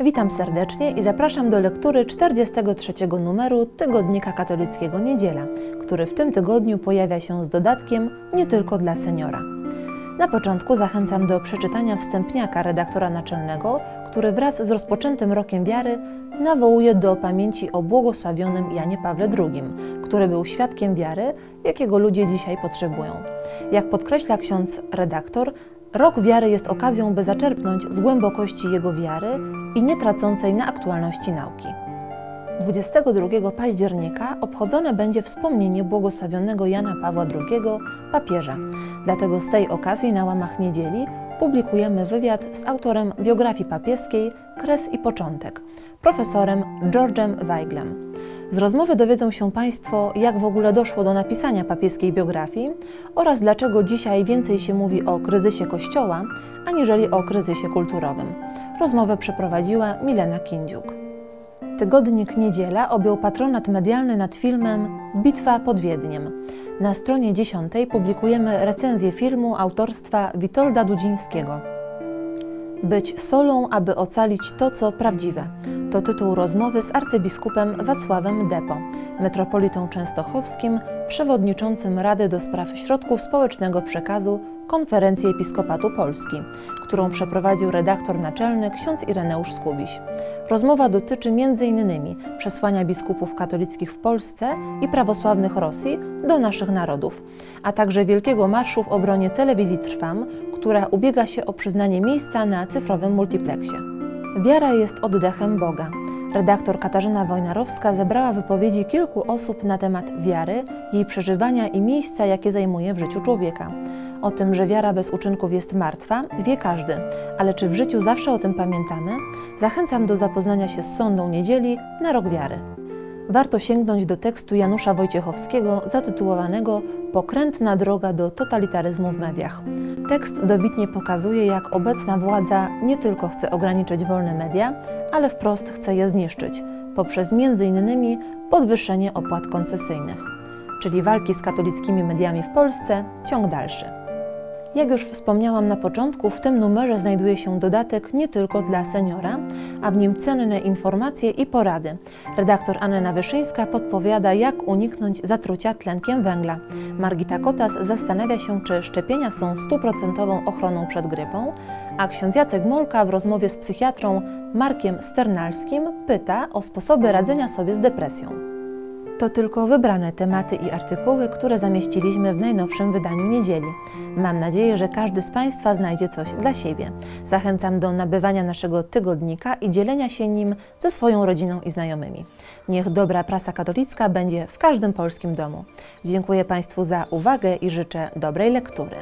Witam serdecznie i zapraszam do lektury 43 numeru Tygodnika Katolickiego Niedziela, który w tym tygodniu pojawia się z dodatkiem nie tylko dla seniora. Na początku zachęcam do przeczytania wstępniaka redaktora naczelnego, który wraz z rozpoczętym rokiem wiary nawołuje do pamięci o błogosławionym Janie Pawle II, który był świadkiem wiary, jakiego ludzie dzisiaj potrzebują. Jak podkreśla ksiądz redaktor, Rok wiary jest okazją, by zaczerpnąć z głębokości jego wiary i nie tracącej na aktualności nauki. 22 października obchodzone będzie wspomnienie błogosławionego Jana Pawła II, papieża. Dlatego z tej okazji na łamach niedzieli publikujemy wywiad z autorem biografii papieskiej Kres i Początek, profesorem Georgem Weiglem. Z rozmowy dowiedzą się Państwo, jak w ogóle doszło do napisania papieskiej biografii oraz dlaczego dzisiaj więcej się mówi o kryzysie Kościoła, aniżeli o kryzysie kulturowym. Rozmowę przeprowadziła Milena Kindziuk. Tygodnik Niedziela objął patronat medialny nad filmem Bitwa pod Wiedniem. Na stronie 10 publikujemy recenzję filmu autorstwa Witolda Dudzińskiego. Być solą, aby ocalić to, co prawdziwe. To tytuł rozmowy z arcybiskupem Wacławem Depo, metropolitą częstochowskim, przewodniczącym Rady do Spraw Środków Społecznego Przekazu Konferencji Episkopatu Polski, którą przeprowadził redaktor naczelny ksiądz Ireneusz Skubiś. Rozmowa dotyczy m.in. przesłania biskupów katolickich w Polsce i prawosławnych Rosji do naszych narodów, a także wielkiego marszu w obronie telewizji Trwam, która ubiega się o przyznanie miejsca na cyfrowym multiplexie. Wiara jest oddechem Boga. Redaktor Katarzyna Wojnarowska zebrała wypowiedzi kilku osób na temat wiary, jej przeżywania i miejsca, jakie zajmuje w życiu człowieka. O tym, że wiara bez uczynków jest martwa, wie każdy, ale czy w życiu zawsze o tym pamiętamy? Zachęcam do zapoznania się z Sądą Niedzieli na Rok Wiary. Warto sięgnąć do tekstu Janusza Wojciechowskiego zatytułowanego Pokrętna droga do totalitaryzmu w mediach. Tekst dobitnie pokazuje, jak obecna władza nie tylko chce ograniczyć wolne media, ale wprost chce je zniszczyć poprzez m.in. podwyższenie opłat koncesyjnych. Czyli walki z katolickimi mediami w Polsce ciąg dalszy. Jak już wspomniałam na początku, w tym numerze znajduje się dodatek nie tylko dla seniora, a w nim cenne informacje i porady. Redaktor Anna Wyszyńska podpowiada, jak uniknąć zatrucia tlenkiem węgla. Margita Kotas zastanawia się, czy szczepienia są stuprocentową ochroną przed grypą, a ksiądz Jacek Molka w rozmowie z psychiatrą Markiem Sternalskim pyta o sposoby radzenia sobie z depresją. To tylko wybrane tematy i artykuły, które zamieściliśmy w najnowszym wydaniu niedzieli. Mam nadzieję, że każdy z Państwa znajdzie coś dla siebie. Zachęcam do nabywania naszego tygodnika i dzielenia się nim ze swoją rodziną i znajomymi. Niech dobra prasa katolicka będzie w każdym polskim domu. Dziękuję Państwu za uwagę i życzę dobrej lektury.